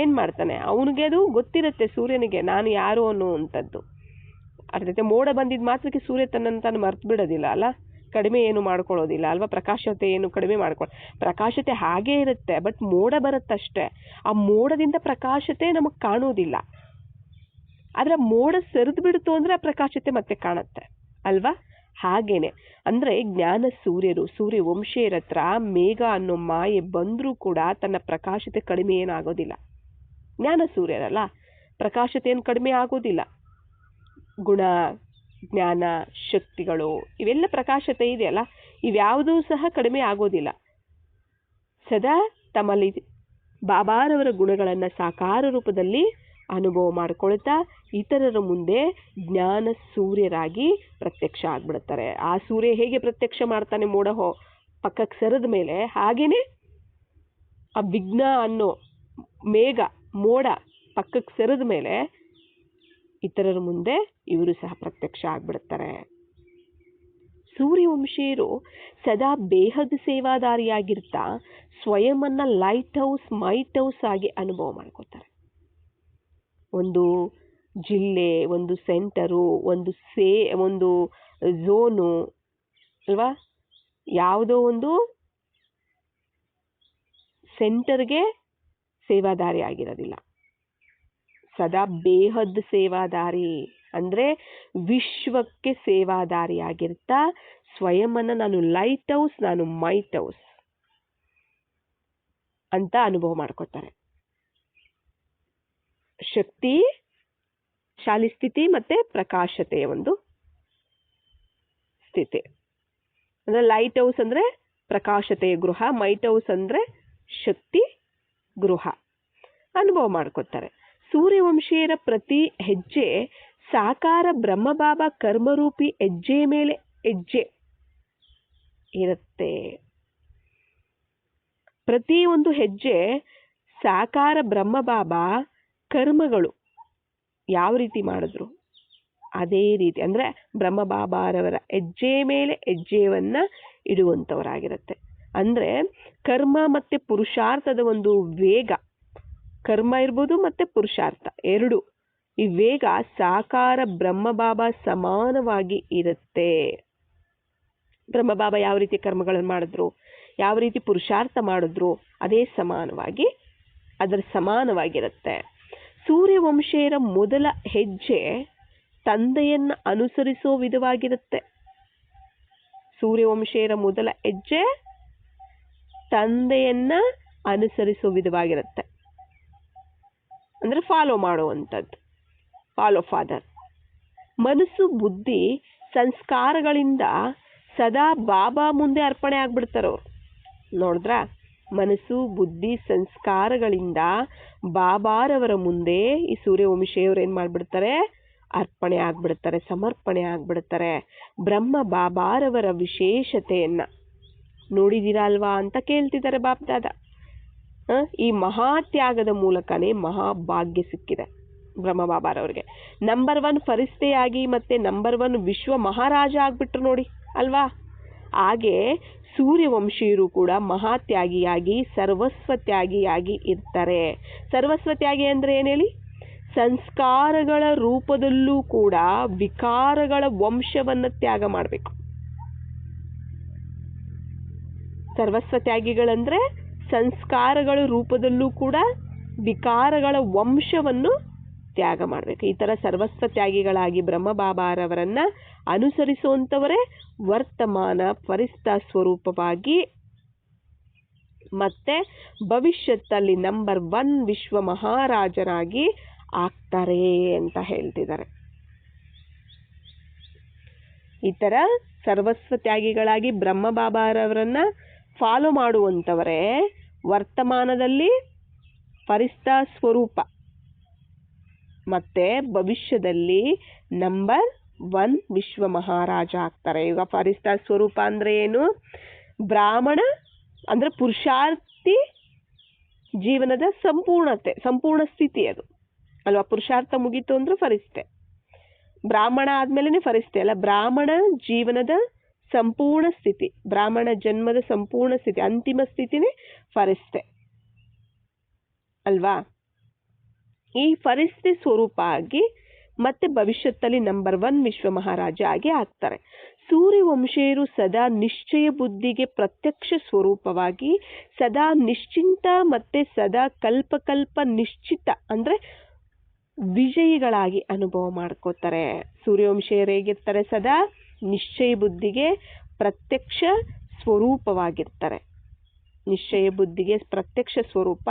ಏನು ಮಾಡ್ತಾನೆ? ಅವನಿಗೆ ಅದು ಗೊತ್ತಿರುತ್ತೆ, ಸೂರ್ಯನಿಗೆ, ನಾನು ಯಾರು ಅರ್ಥೈತೆ ಮೋಡ ಬಂದಿದ್ದು ಮಾತ್ರಕ್ಕೆ ಸೂರ್ಯ ತನ್ನನ್ನು ತಾನು ಮರ್ತು ಬಿಡೋದಿಲ್ಲ, ಅಲ್ಲ? ಕಡಿಮೆ ಏನು ಮಾಡ್ಕೊಳ್ಳೋದಿಲ್ಲ, ಅಲ್ವಾ? ಪ್ರಕಾಶತೆ ಏನು ಕಡಿಮೆ ಮಾಡ್ಕೊಳ್ಳೋ ಪ್ರಕಾಶತೆ ಹಾಗೇ ಇರುತ್ತೆ ಬಟ್ ಮೋಡ ಬರುತ್ತಷ್ಟೇ. ಆ ಮೋಡದಿಂದ ಪ್ರಕಾಶತೆ ನಮಗೆ ಕಾಣೋದಿಲ್ಲ. ಆದ್ರೆ ಮೋಡ ಸರಿದು ಬಿಡ್ತು ಅಂದ್ರೆ ಆ ಪ್ರಕಾಶತೆ ಮತ್ತೆ ಕಾಣುತ್ತೆ, ಅಲ್ವಾ? ಹಾಗೇನೆ. ಅಂದ್ರೆ ಜ್ಞಾನ ಸೂರ್ಯರು, ಸೂರ್ಯ ವಂಶೀಯರ ಹತ್ರ ಮೇಘ ಅನ್ನೋ ಮಾಯೆ ಬಂದರೂ ಕೂಡ ತನ್ನ ಪ್ರಕಾಶತೆ ಕಡಿಮೆ ಏನಾಗೋದಿಲ್ಲ ಜ್ಞಾನ ಸೂರ್ಯರಲ್ಲ. ಪ್ರಕಾಶತೆ ಏನು ಕಡಿಮೆ ಆಗೋದಿಲ್ಲ. ಗುಣ, ಜ್ಞಾನ, ಶಕ್ತಿಗಳು ಇವೆಲ್ಲ ಪ್ರಕಾಶತೆ ಇದೆಯಲ್ಲ ಇವ್ಯಾವುದೂ ಸಹ ಕಡಿಮೆ ಆಗೋದಿಲ್ಲ. ಸದಾ ತಮ್ಮಲ್ಲಿ ಬಾಬಾರವರ ಗುಣಗಳನ್ನು ಸಾಕಾರ ರೂಪದಲ್ಲಿ ಅನುಭವ ಮಾಡ್ಕೊಳ್ತಾ ಇತರರ ಮುಂದೆ ಜ್ಞಾನ ಸೂರ್ಯರಾಗಿ ಪ್ರತ್ಯಕ್ಷ ಆಗ್ಬಿಡ್ತಾರೆ. ಆ ಸೂರ್ಯ ಹೇಗೆ ಪ್ರತ್ಯಕ್ಷ ಮಾಡ್ತಾನೆ ಮೋಡ ಹೋ ಪಕ್ಕಕ್ಕೆ ಸರಿದ ಮೇಲೆ ಹಾಗೇನೆ ಆ ವಿಘ್ನ ಅನ್ನೋ ಮೇಘ, ಮೋಡ ಪಕ್ಕಕ್ಕೆ ಸರಿದ ಮೇಲೆ ಇತರರ ಮುಂದೆ ಇವರು ಸಹ ಪ್ರತ್ಯಕ್ಷ ಆಗ್ಬಿಡ್ತಾರೆ. ಸೂರ್ಯವಂಶೀಯರು ಸದಾ ಬೇಹದ ಸೇವಾದಾರಿಯಾಗಿರ್ತಾ ಸ್ವಯಮನ್ನು ಲೈಟ್ ಹೌಸ್ ಮೈಟ್ ಹೌಸ್ ಆಗಿ ಅನುಭವ ಮಾಡ್ಕೋತಾರೆ ಒಂದು ಜಿಲ್ಲೆ, ಒಂದು ಸೆಂಟರು, ಒಂದು ಸೇ, ಒಂದು ಝೋನು ಅಲ್ವಾ? ಯಾವುದೋ ಒಂದು ಸೆಂಟರ್ಗೆ ಸೇವಾದಾರಿ ಆಗಿರೋದಿಲ್ಲ. ಸದಾ ಬೇಹದ್ ಸೇವಾದಾರಿ ಅಂದ್ರೆ ವಿಶ್ವಕ್ಕೆ ಸೇವಾದಾರಿ ಆಗಿರ್ತಾ ಸ್ವಯಂನ ನಾನು ಲೈಟ್ ಹೌಸ್ ನಾನು ಮೈಟ್ ಹೌಸ್ ಅಂತ ಅನುಭವ ಮಾಡ್ಕೋತಾರೆ. ಶಕ್ತಿ, ಶಾಲಿ ಸ್ಥಿತಿ ಮತ್ತೆ ಪ್ರಕಾಶತೆಯ ಒಂದು ಸ್ಥಿತಿ. ಅಂದ್ರೆ ಲೈಟ್ ಹೌಸ್ ಅಂದ್ರೆ ಪ್ರಕಾಶತೆಯ ಗೃಹ ಮೈಟ್ ಹೌಸ್ ಅಂದ್ರೆ ಶಕ್ತಿ ಗೃಹ. ಅನುಭವ ಮಾಡ್ಕೋತಾರೆ. ಸೂರ್ಯವಂಶೀಯರ ಪ್ರತಿ ಹೆಜ್ಜೆ ಸಾಕಾರ ಬ್ರಹ್ಮಬಾಬಾ ಕರ್ಮರೂಪಿ ಹೆಜ್ಜೆ ಮೇಲೆ ಹೆಜ್ಜೆ ಇರುತ್ತೆ. ಪ್ರತಿ ಒಂದು ಹೆಜ್ಜೆ ಸಾಕಾರ ಬ್ರಹ್ಮಬಾಬ ಕರ್ಮಗಳು. ಯಾವ ರೀತಿ ಮಾಡಿದ್ರು? ಅದೇ ರೀತಿ, ಅಂದರೆ ಬ್ರಹ್ಮಬಾಬಾರವರ ಹೆಜ್ಜೆ ಮೇಲೆ ಹೆಜ್ಜೆಯನ್ನು ಇಡುವಂಥವರಾಗಿರುತ್ತೆ ಅಂದರೆ ಕರ್ಮ ಮತ್ತು ಪುರುಷಾರ್ಥದ ಒಂದು ವೇಗ ಕರ್ಮ ಇರ್ಬೋದು ಮತ್ತೆ ಪುರುಷಾರ್ಥ. ಎರಡು, ಈ ವೇಗ ಸಾಕಾರ ಬ್ರಹ್ಮಬಾಬಾ ಸಮಾನವಾಗಿ ಇರುತ್ತೆ. ಬ್ರಹ್ಮಬಾಬಾ ಯಾವ ರೀತಿ ಕರ್ಮಗಳನ್ನು ಮಾಡಿದ್ರು, ಯಾವ ರೀತಿ ಪುರುಷಾರ್ಥ ಮಾಡಿದ್ರು, ಅದೇ ಸಮಾನವಾಗಿ, ಅದರ ಸಮಾನವಾಗಿರುತ್ತೆ. ಸೂರ್ಯವಂಶೀಯರ ಮೊದಲ ಹೆಜ್ಜೆ ತಂದೆಯನ್ನ ಅನುಸರಿಸೋ ವಿಧವಾಗಿರುತ್ತೆ. ಸೂರ್ಯವಂಶೀಯರ ಮೊದಲ ಹೆಜ್ಜೆ ತಂದೆಯನ್ನ ಅನುಸರಿಸೋ ವಿಧವಾಗಿರುತ್ತೆ. ಅಂದ್ರೆ ಫಾಲೋ ಮಾಡುವಂಥದ್ದು. ಫಾಲೋ ಫಾದರ್ ಮನಸ್ಸು, ಬುದ್ಧಿ, ಸಂಸ್ಕಾರಗಳಿಂದ ಸದಾ ಬಾಬಾ ಮುಂದೆ ಅರ್ಪಣೆ ಆಗ್ಬಿಡ್ತಾರವ್ರು. ನೋಡಿದ್ರ? ಮನಸ್ಸು, ಬುದ್ಧಿ, ಸಂಸ್ಕಾರಗಳಿಂದ ಬಾಬಾರವರ ಮುಂದೆ ಈ ಸೂರ್ಯವಂಶಿಯವರು ಏನು ಮಾಡಿಬಿಡ್ತಾರೆ? ಅರ್ಪಣೆ ಆಗ್ಬಿಡ್ತಾರೆ, ಸಮರ್ಪಣೆ ಆಗ್ಬಿಡ್ತಾರೆ. ಬ್ರಹ್ಮ ಬಾಬಾರವರ ವಿಶೇಷತೆಯನ್ನು. ನೋಡಿದ್ದೀರಾ ಅಲ್ವಾ ಅಂತ ಕೇಳ್ತಿದ್ದಾರೆ ಬಾಬ್ದಾದ ಈ ಮಹಾತ್ಯಾಗದ ಮೂಲಕನೇ ಮಹಾಭಾಗ್ಯ ಸಿಕ್ಕಿದೆ ಬ್ರಹ್ಮ ಬಾಬಾರವ್ರಿಗೆ ನಂಬರ್ ಒನ್ ಫರಿಸ್ತೆಯಾಗಿ ಮತ್ತೆ ನಂಬರ್ ಒನ್ ವಿಶ್ವ ಮಹಾರಾಜ ಆಗ್ಬಿಟ್ರು ನೋಡಿ, ಅಲ್ವಾ? ಹಾಗೆ ಸೂರ್ಯವಂಶೀಯರು ಕೂಡ ಮಹಾತ್ಯಾಗಿಯಾಗಿ ಸರ್ವಸ್ವ ತ್ಯಾಗಿಯಾಗಿ ಇರ್ತಾರೆ. ಸರ್ವಸ್ವ ತ್ಯಾಗಿ ಅಂದ್ರೆ ಏನು ಹೇಳಿ? ಸಂಸ್ಕಾರಗಳ ರೂಪದಲ್ಲೂ ಕೂಡ ವಿಕಾರಗಳ ವಂಶವನ್ನು ತ್ಯಾಗ ಮಾಡಬೇಕು. ಸರ್ವಸ್ವ ತ್ಯಾಗಿಗಳಂದ್ರೆ ಸಂಸ್ಕಾರಗಳ ರೂಪದಲ್ಲೂ ಕೂಡ ವಿಕಾರಗಳ ವಂಶವನ್ನು ತ್ಯಾಗ ಮಾಡಬೇಕು. ಈ ಥರ ಸರ್ವಸ್ವ ತ್ಯಾಗಿಗಳಾಗಿ ಬ್ರಹ್ಮಬಾಬಾರವರನ್ನು ಅನುಸರಿಸುವಂಥವರೇ ವರ್ತಮಾನ ಪರಿಸ್ಥ ಸ್ವರೂಪವಾಗಿ ಮತ್ತೆ ಭವಿಷ್ಯತ್ತಲ್ಲಿ ನಂಬರ್ ಒನ್ ವಿಶ್ವ ಮಹಾರಾಜರಾಗಿ ಆಗ್ತಾರೆ ಅಂತ ಹೇಳ್ತಿದ್ದಾರೆ. ಈ ಥರ ಸರ್ವಸ್ವ ತ್ಯಾಗಿಗಳಾಗಿ ಬ್ರಹ್ಮ ಬಾಬಾರವರನ್ನ ಫಾಲೋ ಮಾಡುವಂಥವರೇ ವರ್ತಮಾನದಲ್ಲಿ ಪರಿಸ್ಥ ಸ್ವರೂಪ. ಮತ್ತೆ ಭವಿಷ್ಯದಲ್ಲಿ ನಂಬರ್ ಒನ್ ವಿಶ್ವ ಮಹಾರಾಜ ಆಗ್ತಾರೆ. ಈಗ ಪರಿಸ್ಥ ಸ್ವರೂಪ ಅಂದ್ರೆ ಏನು? ಬ್ರಾಹ್ಮಣ ಅಂದ್ರೆ ಪುರುಷಾರ್ಥಿ ಜೀವನದ ಸಂಪೂರ್ಣತೆ, ಸಂಪೂರ್ಣ ಸ್ಥಿತಿ ಅದು. ಅಲ್ವಾ? ಪುರುಷಾರ್ಥ ಮುಗೀತು ಅಂದ್ರೆ ಫರಿಸ್ತೆ. ಬ್ರಾಹ್ಮಣ ಆದಮೇಲೆ ಫರಿಸ್ತೆ ಅಲ್ಲ? ಬ್ರಾಹ್ಮಣ ಜೀವನದ ಸಂಪೂರ್ಣ ಸ್ಥಿತಿ, ಬ್ರಾಹ್ಮಣ ಜನ್ಮದ ಸಂಪೂರ್ಣ ಸ್ಥಿತಿ, ಅಂತಿಮ ಸ್ಥಿತಿನೇ ಫರಿಸ್ತೆ ಅಲ್ವಾ? ಈ ಫರಿಸ್ತೆ ಸ್ವರೂಪ ಆಗಿ ಮತ್ತೆ ಭವಿಷ್ಯತ್ತಲ್ಲಿ ನಂಬರ್ ಒನ್ ವಿಶ್ವ ಮಹಾರಾಜ ಆಗಿ ಆಗ್ತಾರೆ. ಸೂರ್ಯವಂಶೀಯರು ಸದಾ ನಿಶ್ಚಯ ಬುದ್ಧಿಗೆ ಪ್ರತ್ಯಕ್ಷ ಸ್ವರೂಪವಾಗಿ, ಸದಾ ನಿಶ್ಚಿಂತ ಮತ್ತೆ ಸದಾ ಕಲ್ಪಕಲ್ಪ ನಿಶ್ಚಿತ ಅಂದ್ರೆ ವಿಜಯಿಗಳಾಗಿ ಅನುಭವ ಮಾಡ್ಕೋತಾರೆ. ಸೂರ್ಯವಂಶೀಯರು ಹೇಗಿರ್ತಾರೆ ಸದಾ ನಿಶ್ಚಯ ಬುದ್ಧಿಗೆ ಪ್ರತ್ಯಕ್ಷ ಸ್ವರೂಪವಾಗಿರ್ತಾರೆ. ನಿಶ್ಚಯ ಬುದ್ಧಿಗೆ ಪ್ರತ್ಯಕ್ಷ ಸ್ವರೂಪ,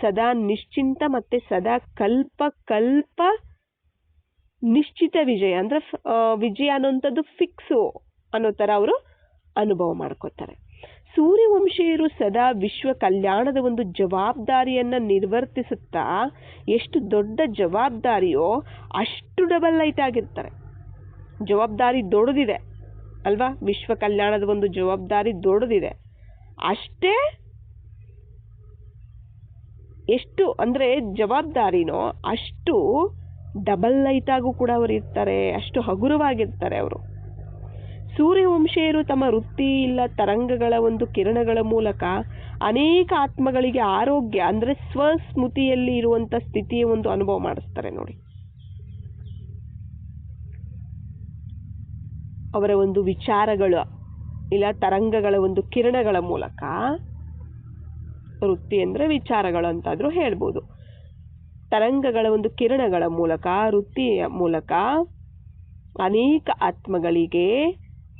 ಸದಾ ನಿಶ್ಚಿಂತ ಮತ್ತೆ ಸದಾ ಕಲ್ಪ ಕಲ್ಪ ನಿಶ್ಚಿತ ವಿಜಯ. ಅಂದ್ರೆ ವಿಜಯ ಅನ್ನೋಂಥದ್ದು ಫಿಕ್ಸು ಅನ್ನೋ ಥರ ಅವರು ಅನುಭವ ಮಾಡ್ಕೋತಾರೆ ಸೂರ್ಯವಂಶೀಯರು ಸದಾ ವಿಶ್ವ ಕಲ್ಯಾಣದ ಒಂದು ಜವಾಬ್ದಾರಿಯನ್ನ ನಿರ್ವರ್ತಿಸುತ್ತಾ ಎಷ್ಟು ದೊಡ್ಡ ಜವಾಬ್ದಾರಿಯೋ ಅಷ್ಟು ಡಬಲ್ ಲೈಟ್ ಆಗಿರ್ತಾರೆ. ಜವಾಬ್ದಾರಿ ದೊಡ್ಡದಿದೆ. ಅಲ್ವಾ? ವಿಶ್ವ ಕಲ್ಯಾಣದ ಒಂದು ಜವಾಬ್ದಾರಿ ದೊಡ್ಡದಿದೆ. ಅಷ್ಟೇ ಎಷ್ಟು ಅಂದರೆ ಜವಾಬ್ದಾರಿನೋ ಅಷ್ಟು ಡಬಲ್ ಲೈಟ್ ಆಗು ಕೂಡ ಅವರು ಇರ್ತಾರೆ, ಅಷ್ಟು ಹಗುರವಾಗಿರ್ತಾರೆ ಅವರು. ಸೂರ್ಯವಂಶೀಯರು ತಮ್ಮ ವೃತ್ತಿ ಇಲ್ಲ ತರಂಗಗಳ ಒಂದು ಕಿರಣಗಳ ಮೂಲಕ ಅನೇಕ ಆತ್ಮಗಳಿಗೆ ಆರೋಗ್ಯ ಅಂದರೆ ಸ್ವಸ್ಮೃತಿಯಲ್ಲಿ ಇರುವಂಥ ಸ್ಥಿತಿಯ ಒಂದು ಅನುಭವ ಮಾಡಿಸ್ತಾರೆ ನೋಡಿ. ಅವರ ಒಂದು ವಿಚಾರಗಳು ಇಲ್ಲ ತರಂಗಗಳ ಒಂದು ಕಿರಣಗಳ ಮೂಲಕ ವೃತ್ತಿ ಅಂದರೆ ವಿಚಾರಗಳು ಅಂತಾದರೂ ಹೇಳ್ಬೋದು. ತರಂಗಗಳ ಒಂದು ಕಿರಣಗಳ ಮೂಲಕ, ವೃತ್ತಿಯ ಮೂಲಕ ಅನೇಕ ಆತ್ಮಗಳಿಗೆ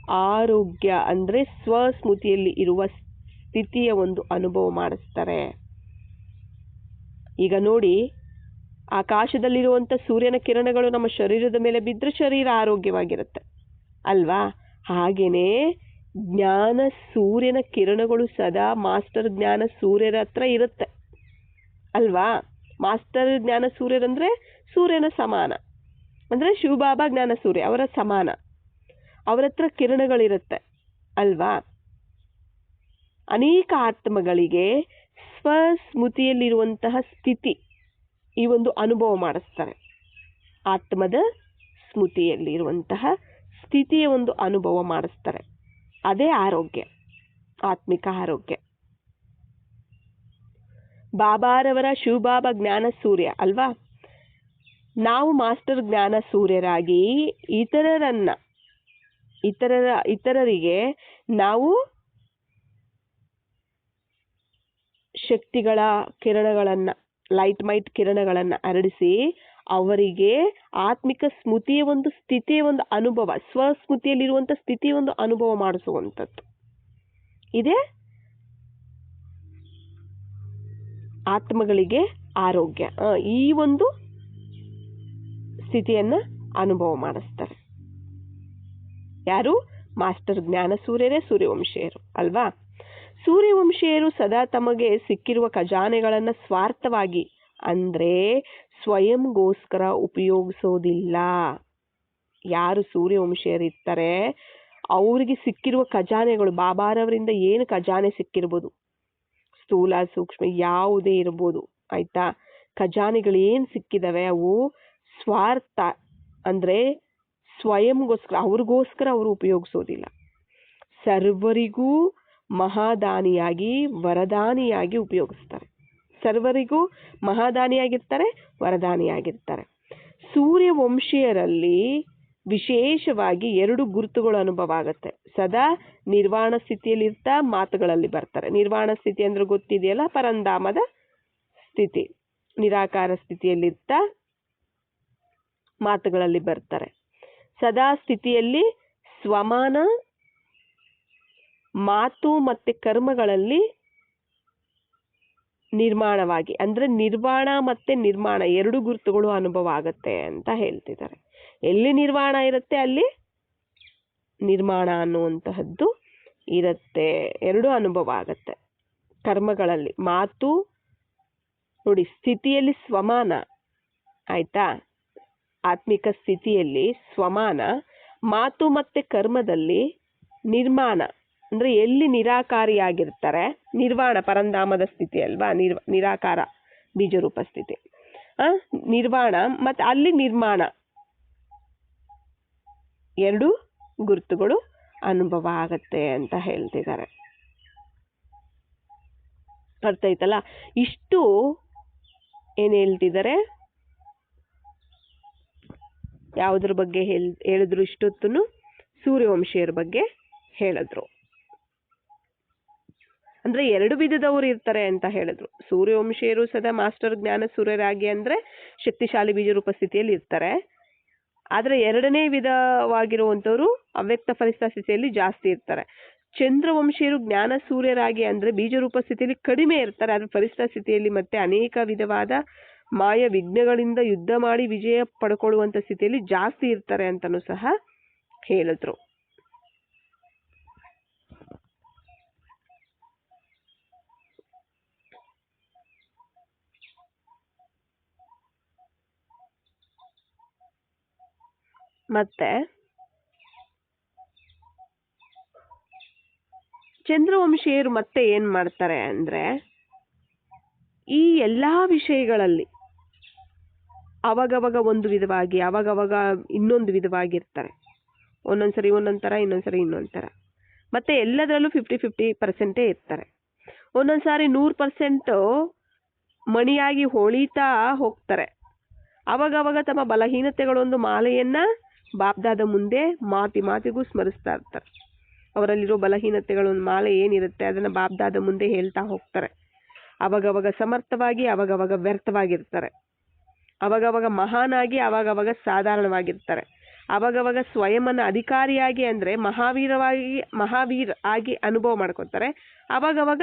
ಆರೋಗ್ಯ ಅಂದ್ರೆ ಸ್ವಸ್ಮೃತಿಯಲ್ಲಿ ಇರುವ ಸ್ಥಿತಿಯ ಒಂದು ಅನುಭವ ಮಾಡಿಸ್ತಾರೆ. ಈಗ ನೋಡಿ, ಆಕಾಶದಲ್ಲಿರುವಂಥ ಸೂರ್ಯನ ಕಿರಣಗಳು ನಮ್ಮ ಶರೀರದ ಮೇಲೆ ಬಿದ್ದರೆ ಶರೀರ ಆರೋಗ್ಯವಾಗಿರುತ್ತೆ. ಅಲ್ವಾ? ಹಾಗೆಯೇ ಜ್ಞಾನ ಸೂರ್ಯನ ಕಿರಣಗಳು ಸದಾ ಮಾಸ್ಟರ್ ಜ್ಞಾನ ಸೂರ್ಯರ ಹತ್ರ ಇರುತ್ತೆ. ಅಲ್ವಾ? ಮಾಸ್ಟರ್ ಜ್ಞಾನ ಸೂರ್ಯರಂದರೆ ಸೂರ್ಯನ ಸಮಾನ. ಅಂದ್ರೆ ಶಿವಬಾಬಾ ಜ್ಞಾನ ಸೂರ್ಯ, ಅವರ ಸಮಾನ. ಅವರ ಹತ್ರ ಕಿರಣಗಳಿರುತ್ತೆ. ಅಲ್ವಾ? ಅನೇಕ ಆತ್ಮಗಳಿಗೆ ಸ್ವಸ್ಮೃತಿಯಲ್ಲಿರುವಂತಹ ಸ್ಥಿತಿ ಈ ಒಂದು ಅನುಭವ ಮಾಡಿಸ್ತಾರೆ. ಆತ್ಮದ ಸ್ಮೃತಿಯಲ್ಲಿ ಇರುವಂತಹ ಸ್ಥಿತಿಯ ಒಂದು ಅನುಭವ ಮಾಡಿಸ್ತಾರೆ. ಅದೇ ಆರೋಗ್ಯ, ಆತ್ಮಿಕ ಆರೋಗ್ಯ. ಬಾಬಾರವರ ಶಿವಬಾಬ ಜ್ಞಾನ ಸೂರ್ಯ ಅಲ್ವಾ? ನಾವು ಮಾಸ್ಟರ್ ಜ್ಞಾನ ಸೂರ್ಯರಾಗಿ ಇತರರನ್ನ, ಇತರರ, ಇತರರಿಗೆ ನಾವು ಶಕ್ತಿಗಳ ಕಿರಣಗಳನ್ನ ಲೈಟ್ ಮೈಟ್ ಕಿರಣಗಳನ್ನ ಹರಡಿಸಿ ಅವರಿಗೆ ಆತ್ಮಿಕ ಸ್ಮೃತಿಯ ಒಂದು ಸ್ಥಿತಿಯ ಒಂದು ಅನುಭವ ಸ್ವಸ್ಮೃತಿಯಲ್ಲಿರುವಂಥ ಸ್ಥಿತಿಯ ಒಂದು ಅನುಭವ ಮಾಡಿಸುವಂಥದ್ದು. ಇದೆ ಆತ್ಮಗಳಿಗೆ ಆರೋಗ್ಯ. ಈ ಒಂದು ಸ್ಥಿತಿಯನ್ನ ಅನುಭವ ಮಾಡಿಸ್ತಾರೆ. ಯಾರು? ಮಾಸ್ಟರ್ ಜ್ಞಾನ ಸೂರ್ಯರೇ ಸೂರ್ಯವಂಶೀಯರು, ಅಲ್ವಾ? ಸೂರ್ಯವಂಶೀಯರು ಸದಾ ತಮಗೆ ಸಿಕ್ಕಿರುವ ಖಜಾನೆಗಳನ್ನ ಸ್ವಾರ್ಥವಾಗಿ ಅಂದ್ರೆ ಸ್ವಯಂಗೋಸ್ಕರ ಉಪಯೋಗಿಸೋದಿಲ್ಲ. ಯಾರು ಸೂರ್ಯವಂಶೀಯರು ಇರ್ತಾರೆ, ಅವರಿಗೆ ಸಿಕ್ಕಿರುವ ಖಜಾನೆಗಳು, ಬಾಬಾರವರಿಂದ ಏನು ಖಜಾನೆ ಸಿಕ್ಕಿರ್ಬೋದು? ಸ್ಥೂಲ ಸೂಕ್ಷ್ಮ ಯಾವುದೇ ಇರ್ಬೋದು, ಆಯ್ತಾ? ಖಜಾನೆಗಳು ಏನು ಸಿಕ್ಕಿದವೆ? ಅವು ಸ್ವಾರ್ಥ, ಅಂದ್ರೆ ಸ್ವಯಂಗೋಸ್ಕರ, ಅವ್ರಿಗೋಸ್ಕರ ಅವರು ಉಪಯೋಗಿಸೋದಿಲ್ಲ. ಸರ್ವರಿಗೂ ಮಹಾದಾನಿಯಾಗಿ, ವರದಾನಿಯಾಗಿ ಉಪಯೋಗಿಸ್ತಾರೆ. ಸರ್ವರಿಗೂ ಮಹಾದಾನಿಯಾಗಿರ್ತಾರೆ, ವರದಾನಿಯಾಗಿರ್ತಾರೆ. ಸೂರ್ಯವಂಶೀಯರಲ್ಲಿ ವಿಶೇಷವಾಗಿ ಎರಡು ಗುರುತುಗಳು ಅನುಭವ ಆಗುತ್ತೆ. ಸದಾ ನಿರ್ವಾಣ ಸ್ಥಿತಿಯಲ್ಲಿರ್ತಾ ಮಾತುಗಳಲ್ಲಿ ಬರ್ತಾರೆ. ನಿರ್ವಾಣ ಸ್ಥಿತಿ ಅಂದ್ರೆ ಗೊತ್ತಿದೆಯಲ್ಲ? ಪರಂಧಾಮದ ಸ್ಥಿತಿ. ನಿರಾಕಾರ ಸ್ಥಿತಿಯಲ್ಲಿರ್ತಾ ಮಾತುಗಳಲ್ಲಿ ಬರ್ತಾರೆ. ಸದಾ ಸ್ಥಿತಿಯಲ್ಲಿ ಸ್ವಮಾನ, ಮಾತು ಮತ್ತೆ ಕರ್ಮಗಳಲ್ಲಿ ನಿರ್ಮಾಣವಾಗಿ, ಅಂದ್ರೆ ನಿರ್ವಾಣ ಮತ್ತೆ ನಿರ್ಮಾಣ ಎರಡು ಗುರುತುಗಳು ಅನುಭವ ಆಗುತ್ತೆ ಅಂತ ಹೇಳ್ತಿದ್ದಾರೆ. ಎಲ್ಲಿ ನಿರ್ವಾಣ ಇರುತ್ತೆ ಅಲ್ಲಿ? ನಿರ್ಮಾಣ ಅನ್ನುವಂತಹದ್ದು ಇರುತ್ತೆ, ಎರಡು ಅನುಭವ ಆಗತ್ತೆ. ಕರ್ಮಗಳಲ್ಲಿ ಮಾತು, ನೋಡಿ ಸ್ಥಿತಿಯಲ್ಲಿ ಸ್ವಮಾನ, ಆಯ್ತಾ? ಆತ್ಮಿಕ ಸ್ಥಿತಿಯಲ್ಲಿ ಸ್ವಮಾನ, ಮಾತು ಮತ್ತೆ ಕರ್ಮದಲ್ಲಿ ನಿರ್ಮಾಣ. ಅಂದ್ರೆ ಎಲ್ಲಿ ನಿರಾಕಾರಿಯಾಗಿರ್ತಾರೆ, ನಿರ್ವಾಣ ಪರಂಧಾಮದ ಸ್ಥಿತಿ ಅಲ್ವಾ? ನಿರ್ ನಿರಾಕಾರ ಬೀಜರೂಪ ಸ್ಥಿತಿ. ನಿರ್ವಾಣ ಮತ್ತೆ ಅಲ್ಲಿ ನಿರ್ಮಾಣ. ಎರಡು ಗುರುತುಗಳು ಅನುಭವ ಆಗತ್ತೆ ಅಂತ ಹೇಳ್ತಿದ್ದಾರೆ ಅರ್ಥ ಆಯ್ತಲ್ಲ? ಇಷ್ಟು ಏನ್ ಹೇಳ್ತಿದ್ದಾರೆ ಯಾವುದ್ರ ಬಗ್ಗೆ ಹೇಳ್, ಹೇಳಿದ್ರು ಇಷ್ಟೊತ್ತು ಸೂರ್ಯವಂಶೀಯರ ಬಗ್ಗೆ ಹೇಳಿದ್ರು. ಅಂದ್ರೆ ಎರಡು ವಿಧದವರು ಇರ್ತಾರೆ ಅಂತ ಹೇಳಿದ್ರು. ಸೂರ್ಯವಂಶೀಯರು ಸದಾ ಮಾಸ್ಟರ್ ಜ್ಞಾನ ಸೂರ್ಯರಾಗಿ ಅಂದ್ರೆ ಶಕ್ತಿಶಾಲಿ ಬೀಜರೂಪ ಸ್ಥಿತಿಯಲ್ಲಿ ಇರ್ತಾರೆ. ಆದ್ರೆ ಎರಡನೇ ವಿಧವಾಗಿರುವಂತವರು ಅವ್ಯಕ್ತ ಫಲಿತ ಸ್ಥಿತಿಯಲ್ಲಿ ಜಾಸ್ತಿ ಇರ್ತಾರೆ. ಚಂದ್ರವಂಶೀಯರು ಜ್ಞಾನ ಸೂರ್ಯರಾಗಿ ಅಂದ್ರೆ ಬೀಜರೂಪ ಸ್ಥಿತಿಯಲ್ಲಿ ಕಡಿಮೆ ಇರ್ತಾರೆ. ಆದ್ರೆ ಫಲಿತ ಸ್ಥಿತಿಯಲ್ಲಿ ಮತ್ತೆ ಅನೇಕ ವಿಧವಾದ ಮಾಯ ವಿಘ್ನಗಳಿಂದ ಯುದ್ಧ ಮಾಡಿ ವಿಜಯ ಪಡ್ಕೊಳ್ಳುವಂತ ಸ್ಥಿತಿಯಲ್ಲಿ ಜಾಸ್ತಿ ಇರ್ತಾರೆ ಅಂತಲೂ ಸಹ ಹೇಳಿದ್ರು. ಮತ್ತೆ? ಚಂದ್ರವಂಶೀಯರು ಮತ್ತೆ ಏನ್ ಮಾಡ್ತಾರೆ ಅಂದ್ರೆ, ಈ ಎಲ್ಲಾ ವಿಷಯಗಳಲ್ಲಿ ಅವಾಗವಾಗ ಒಂದು ವಿಧವಾಗಿ, ಅವಾಗವಾಗ ಇನ್ನೊಂದು ವಿಧವಾಗಿರ್ತಾರೆ ಒಂದೊಂದ್ಸರಿ ಒಂದೊಂದ್ ಥರ ಇನ್ನೊಂದ್ಸರಿ ಇನ್ನೊಂದ್ ಥರ ಮತ್ತೆ ಎಲ್ಲದರಲ್ಲೂ ಫಿಫ್ಟಿ ಫಿಫ್ಟಿ ಪರ್ಸೆಂಟೇ ಇರ್ತಾರೆ. ಒಂದೊಂದ್ಸಾರಿ ನೂರು ಪರ್ಸೆಂಟು ಮಣಿಯಾಗಿ ಹೊಳಿತಾ ಹೋಗ್ತಾರೆ. ಅವಾಗವಾಗ ತಮ್ಮ ಬಲಹೀನತೆಗಳೊಂದು ಮಾಲೆಯನ್ನ ಬಾಬ್ದಾದ ಮುಂದೆ ಮಾತಿ ಮಾತಿಗೂ ಸ್ಮರಿಸ್ತಾ ಇರ್ತಾರೆ. ಅವರಲ್ಲಿರೋ ಬಲಹೀನತೆಗಳೊಂದು ಮಾಲೆ ಏನಿರುತ್ತೆ, ಅದನ್ನು ಬಾಬ್ದಾದ ಮುಂದೆ ಹೇಳ್ತಾ ಹೋಗ್ತಾರೆ. ಅವಾಗವಾಗ ಸಮರ್ಥವಾಗಿ, ಅವಾಗವಾಗ ವ್ಯರ್ಥವಾಗಿರ್ತಾರೆ. ಅವಾಗವಾಗ ಮಹಾನಾಗಿ, ಅವಾಗವಾಗ ಸಾಧಾರಣವಾಗಿರ್ತಾರೆ. ಅವಾಗವಾಗ ಸ್ವಯಂನ ಅಧಿಕಾರಿಯಾಗಿ ಅಂದರೆ ಮಹಾವೀರವಾಗಿ, ಮಹಾವೀರ ಆಗಿ ಅನುಭವ ಮಾಡ್ಕೊತಾರೆ. ಅವಾಗವಾಗ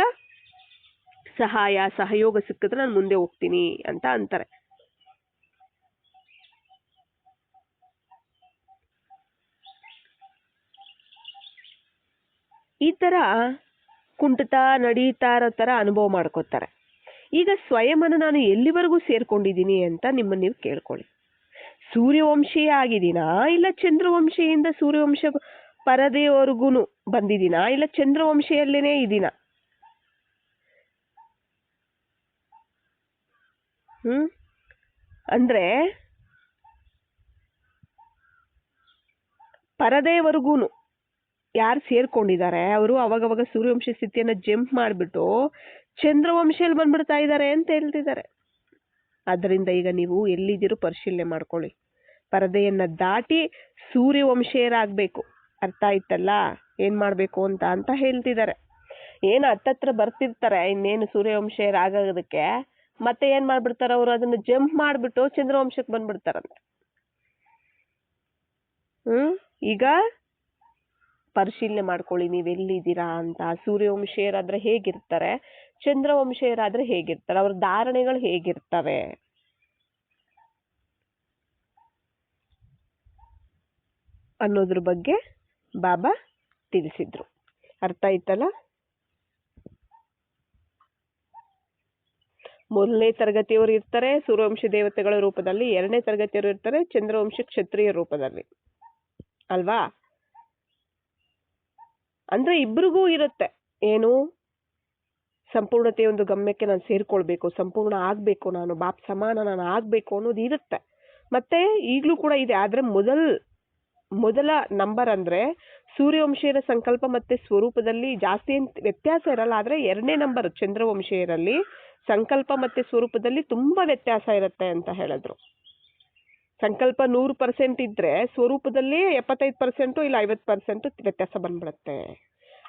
ಸಹಾಯ, ಸಹಯೋಗ ಸಿಕ್ಕಿದ್ರೆ ನಾನು ಮುಂದೆ ಹೋಗ್ತೀನಿ ಅಂತ ಅಂತಾರೆ. ಈ ಥರ ಕುಂಟುತ್ತಾ ನಡೀತಾ ಇರೋ ಥರ ಅನುಭವ ಮಾಡ್ಕೋತಾರೆ. ಈಗ ಸ್ವಯಂನ ನಾನು ಎಲ್ಲಿವರೆಗೂ ಸೇರ್ಕೊಂಡಿದ್ದೀನಿ ಅಂತ ನಿಮ್ಮನ್ನ ನೀವು ಕೇಳ್ಕೊಳ್ಳಿ. ಸೂರ್ಯವಂಶೀಯ ಆಗಿದ್ದೀನಾ ಇಲ್ಲ ಚಂದ್ರವಂಶಿಯಿಂದ ಸೂರ್ಯವಂಶ ಪರದೆಯವರೆಗೂ ಬಂದಿದ್ದೀನಾ ಇಲ್ಲ ಚಂದ್ರವಂಶಿಯಲ್ಲೇ ಇದ್ದೀನಾ? ಹ್ಮ್? ಅಂದ್ರೆ ಪರದೆಯವರೆಗೂ ಯಾರು ಸೇರ್ಕೊಂಡಿದ್ದಾರೆ, ಅವರು ಅವಾಗವಾಗ ಸೂರ್ಯವಂಶ ಸ್ಥಿತಿಯನ್ನ ಜಂಪ್ ಮಾಡಿಬಿಟ್ಟು ಚಂದ್ರವಂಶದಲ್ಲಿ ಬಂದ್ಬಿಡ್ತಾ ಇದ್ದಾರೆ ಅಂತ ಹೇಳ್ತಿದ್ದಾರೆ. ಅದರಿಂದ ಈಗ ನೀವು ಎಲ್ಲಿದ್ದೀರೋ ಪರಿಶೀಲನೆ ಮಾಡ್ಕೊಳ್ಳಿ. ಪರದೆಯನ್ನ ದಾಟಿ ಸೂರ್ಯವಂಶೀಯರಾಗಬೇಕು. ಅರ್ಥ ಆಯ್ತಲ್ಲ? ಏನ್ ಮಾಡ್ಬೇಕು ಅಂತ ಅಂತ ಹೇಳ್ತಿದ್ದಾರೆ. ಏನು ಹತ್ತತ್ರ ಬರ್ತಿರ್ತಾರೆ, ಇನ್ನೇನು ಸೂರ್ಯವಂಶೀಯರಾಗೋದಕ್ಕೆ? ಮತ್ತೆ ಏನ್ ಮಾಡ್ಬಿಡ್ತಾರೆ ಅವರು? ಅದನ್ನ ಜಂಪ್ ಮಾಡ್ಬಿಟ್ಟು ಚಂದ್ರವಂಶಕ್ಕೆ ಬಂದ್ಬಿಡ್ತಾರಂತೆ. ಹ್ಮ್? ಈಗ ಪರಿಶೀಲನೆ ಮಾಡ್ಕೊಳ್ಳಿ, ನೀವು ಎಲ್ಲಿದ್ದೀರಾ ಅಂತ. ಸೂರ್ಯವಂಶೀಯರಾದ್ರೆ ಹೇಗಿರ್ತಾರೆ? ಚಂದ್ರವಂಶೀಯರಾದ್ರೆ ಹೇಗಿರ್ತಾರೆ? ಅವ್ರ ಧಾರಣೆಗಳು ಹೇಗಿರ್ತವೆ? ಅನ್ನೋದ್ರ ಬಗ್ಗೆ ಬಾಬಾ ತಿಳಿಸಿದ್ರು. ಅರ್ಥ ಆಯ್ತಲ್ಲ? ಮೊದಲನೇ ತರಗತಿಯವರು ಇರ್ತಾರೆ, ಸೂರ್ಯವಂಶ ದೇವತೆಗಳ ರೂಪದಲ್ಲಿ. ಎರಡನೇ ತರಗತಿಯವರು ಇರ್ತಾರೆ, ಚಂದ್ರವಂಶ ಕ್ಷತ್ರಿಯ ರೂಪದಲ್ಲಿ. ಅಲ್ವಾ? ಅಂದ್ರೆ ಇಬ್ರಿಗೂ ಇರುತ್ತೆ. ಏನು ಸಂಪೂರ್ಣತೆ ಒಂದು ಗಮ್ಯಕ್ಕೆ ನಾನು ಸೇರ್ಕೊಳ್ಬೇಕು, ಸಂಪೂರ್ಣ ಆಗ್ಬೇಕು, ನಾನು ಬಾಪ್ ಸಮಾನ, ನಾನು ಆಗ್ಬೇಕು ಅನ್ನೋದು ಇರುತ್ತೆ. ಮತ್ತೆ ಈಗಲೂ ಕೂಡ ಇದೆ. ಆದ್ರೆ ಮೊದಲ್, ಮೊದಲ ನಂಬರ್ ಅಂದ್ರೆ ಸೂರ್ಯವಂಶೀಯರ ಸಂಕಲ್ಪ ಮತ್ತೆ ಸ್ವರೂಪದಲ್ಲಿ ಜಾಸ್ತಿ ವ್ಯತ್ಯಾಸ ಇರಲ್ಲ. ಆದ್ರೆ ಎರಡನೇ ನಂಬರ್ ಚಂದ್ರವಂಶೀಯರಲ್ಲಿ ಸಂಕಲ್ಪ ಮತ್ತೆ ಸ್ವರೂಪದಲ್ಲಿ ತುಂಬಾ ವ್ಯತ್ಯಾಸ ಇರುತ್ತೆ ಅಂತ ಹೇಳಿದ್ರು. ಸಂಕಲ್ಪ ನೂರು ಪರ್ಸೆಂಟ್ ಇದ್ರೆ ಸ್ವರೂಪದಲ್ಲಿ ಎಪ್ಪತ್ತೈದು ಪರ್ಸೆಂಟು ಇಲ್ಲ ಐವತ್ತು ಪರ್ಸೆಂಟು ವ್ಯತ್ಯಾಸ ಬಂದ್ಬಿಡುತ್ತೆ.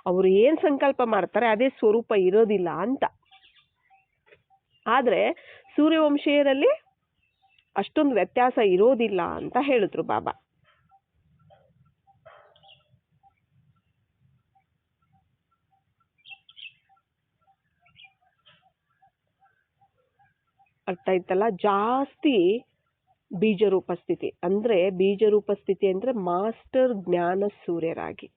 ಅವರು ಏನು ಸಂಕಲ್ಪ ಮಾಡ್ತಾರೆ ಅದೇ ಸ್ವರೂಪ ಇರೋದಿಲ್ಲ ಅಂತ. ಆದ್ರೆ ಸೂರ್ಯವಂಶೀಯರಲ್ಲಿ ಅಷ್ಟೊಂದು ವ್ಯತ್ಯಾಸ ಇರೋದಿಲ್ಲ ಅಂತ ಹೇಳಿದ್ರು ಬಾಬಾ. ಅರ್ಥ ಆಯ್ತಲ್ಲ? ಜಾಸ್ತಿ ಬೀಜರೂಪ ಸ್ಥಿತಿ ಅಂದ್ರೆ ಬೀಜರೂಪ ಸ್ಥಿತಿ ಅಂದ್ರೆ ಮಾಸ್ಟರ್ ಜ್ಞಾನ ಸೂರ್ಯರಾಗಿ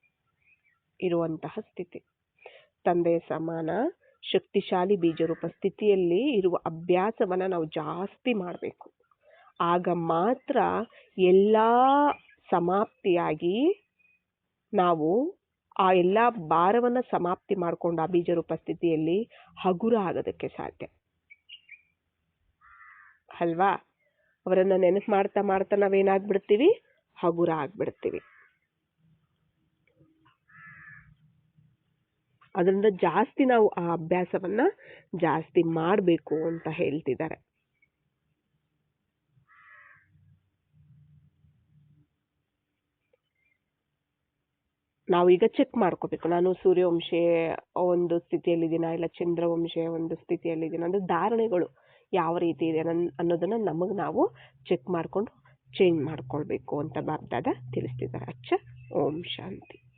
ಇರುವಂತಹ ಸ್ಥಿತಿ. ತಂದೆಯ ಸಮಾನ, ಶಕ್ತಿಶಾಲಿ ಬೀಜರೂಪ ಸ್ಥಿತಿಯಲ್ಲಿ ಇರುವ ಅಭ್ಯಾಸವನ್ನ ನಾವು ಜಾಸ್ತಿ ಮಾಡಬೇಕು. ಆಗ ಮಾತ್ರ ಎಲ್ಲ ಸಮಾಪ್ತಿಯಾಗಿ ನಾವು ಆ ಎಲ್ಲ ಭಾರವನ್ನು ಸಮಾಪ್ತಿ ಮಾಡಿಕೊಂಡು ಆ ಬೀಜರೂಪ ಸ್ಥಿತಿಯಲ್ಲಿ ಹಗುರ ಆಗೋದಕ್ಕೆ ಸಾಧ್ಯ. ಅಲ್ವಾ? ಅವರನ್ನ ನೆನಪು ಮಾಡ್ತಾ ಮಾಡ್ತಾ ನಾವೇನಾಗ್ಬಿಡ್ತೀವಿ ಹಗುರ ಆಗ್ಬಿಡ್ತೀವಿ. ಅದರಿಂದ ಜಾಸ್ತಿ ನಾವು ಆ ಅಭ್ಯಾಸವನ್ನ ಜಾಸ್ತಿ ಮಾಡಬೇಕು ಅಂತ ಹೇಳ್ತಿದ್ದಾರೆ. ನಾವೀಗ ಚೆಕ್ ಮಾಡ್ಕೋಬೇಕು. ನಾನು ಸೂರ್ಯವಂಶೆ ಒಂದು ಸ್ಥಿತಿಯಲ್ಲಿದ್ದೀನ ಇಲ್ಲ ಚಂದ್ರವಂಶೆ ಒಂದು ಸ್ಥಿತಿಯಲ್ಲಿದ್ದೀನ? ಅಂದ್ರೆ ಧಾರಣೆಗಳು. ಯಾವ ರೀತಿ ಇದೆ ನನ್ ಅನ್ನೋದನ್ನ ನಮಗೆ ನಾವು ಚೆಕ್ ಮಾಡ್ಕೊಂಡು ಚೇಂಜ್ ಮಾಡ್ಕೊಳ್ಬೇಕು ಅಂತ ಬಾಬ್ದಾದ ತಿಳಿಸ್ತಿದ್ದಾರೆ. ಅಚ್ಚ, ಓಂ ಶಾಂತಿ.